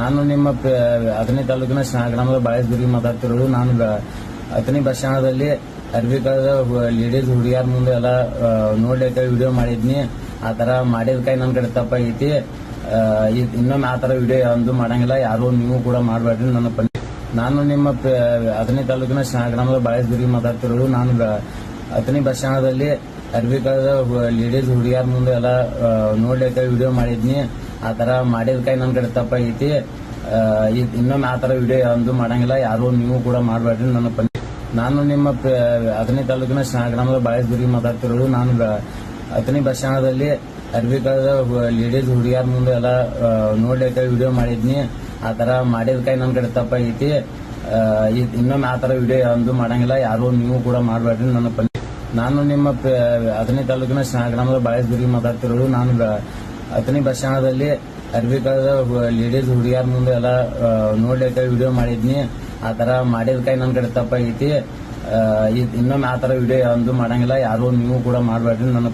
ನಾನು ನಿಮ್ಮ ಅಥಣಿ ತಾಲೂಕಿನ ಗ್ರಾಮದ ಬಾಳೆಸ್ದುರ್ಗಿ ಮಾತಾಡ್ತಿರೋದು. ನಾನು ಅಥಣಿ ಬಸ್ ಸ್ಟ್ಯಾಂಡದಲ್ಲಿ ಅರ್ಬಿ ಲೇಡೀಸ್ ಹುಡುಗಿಯರ ಮುಂದೆ ಎಲ್ಲ ನೋಡ್ಲಿಕ್ಕೆ ವಿಡಿಯೋ ಮಾಡಿದ್ನಿ. ಆ ತರ ಮಾಡಿದ ಕೈ ನನ್ನ ಕಡೆ ತಪ್ಪ ಐತಿ. ಇನ್ನೊಮ್ಮೆ ಆ ತರ ವಿಡಿಯೋ ಒಂದು ಮಾಡಂಗಿಲ್ಲ. ಯಾರು ನೀವು ಕೂಡ ಮಾಡಬೇಡ್ರಿ ನನ್ನ ನಾನು ನಿಮ್ಮ ಅಥಣಿ ತಾಲೂಕಿನ ಗ್ರಾಮದ ಬಾಳೆಸ್ದುರ್ಗಿ ಮಾತಾಡ್ತಿರೋದು. ನಾನು ಅಥಣಿ ಬಸ್ ಸ್ಟ್ಯಾಂಡದಲ್ಲಿ ಅರ್ಬಿ ಕಳೆದ ಲೇಡೀಸ್ ಹುಡುಗಿಯರ ಮುಂದೆ ಎಲ್ಲ ನೋಡ್ಲಿಕ್ಕೆ ವಿಡಿಯೋ ಮಾಡಿದ್ನಿ. ಆ ತರ ಮಾಡಿದ ಕೈ ನನ್ನ ಕಡೆ ಇದ್- ಇನ್ನೊಮ್ಮೆ ಆ ತರ ವಿಡಿಯೋ ಅಂದು ಮಾಡಂಗಿಲ್ಲ. ಯಾರು ನೀವು ಕೂಡ ಮಾಡಬೇಡ್ರಿ ನನ್ನ ನಾನು ನಿಮ್ಮ ಹತ್ತನೇ ತಾಲೂಕಿನ ಗ್ರಾಮದ ಬಾಳೆಸ್ದುರ್ಗಿ ಮಾತಾಡ್ತಿರೋದು. ನಾನು ಹತ್ತನೇ ಬಸ್ ಸ್ಟ್ಯಾಂಡದಲ್ಲಿ ಅರ್ಬಿ ಕಳೆದ ಲೇಡೀಸ್ ಹುಡುಗಿಯರ ಮುಂದೆ ಎಲ್ಲ ನೋಡ್ಲಿಕ್ಕೆ ವಿಡಿಯೋ ಮಾಡಿದ್ನಿ. ಆ ತರ ಮಾಡಿದ ಕೈ ನನ್ನ ಕಡೆ ಇದ್- ಇನ್ನೊಮ್ಮೆ ಆ ತರ ವಿಡಿಯೋ ಅಂದು ಮಾಡಂಗಿಲ್ಲ. ಯಾರು ನೀವು ಕೂಡ ಮಾಡಬೇಡ್ರಿ ನನ್ನ ನಾನು ನಿಮ್ಮ ಅಥಣಿ ತಾಲೂಕಿನ ಗ್ರಾಮದ ಗುರಿ ಮಾತಾಡ್ತಿರೋದು. ನಾನು ಅಥಣಿ ಬಸ್ ಸ್ಟ್ಯಾಂಡದಲ್ಲಿ ಅರ್ಬಿ ಕಳೆದ ಲೇಡೀಸ್ ಹುಡುಗಿಯರ್ ಮುಂದೆ ಎಲ್ಲ ನೋಡ್ಲಿಕ್ಕೆ ವಿಡಿಯೋ ಮಾಡಿದ್ನಿ. ಆ ತರ ಮಾಡಿದ ಕೈ ನನ್ನ ಕಡೆ ತಪ್ಪಾಗೈತಿ. ಇನ್ನೊಮ್ಮೆ ಆ ತರ ವಿಡಿಯೋ ಅಂದು ಮಾಡಂಗಿಲ್ಲ. ಯಾರು ನೀವು ಕೂಡ ಮಾಡಬೇಡ್ರಿ. ನನ್ನ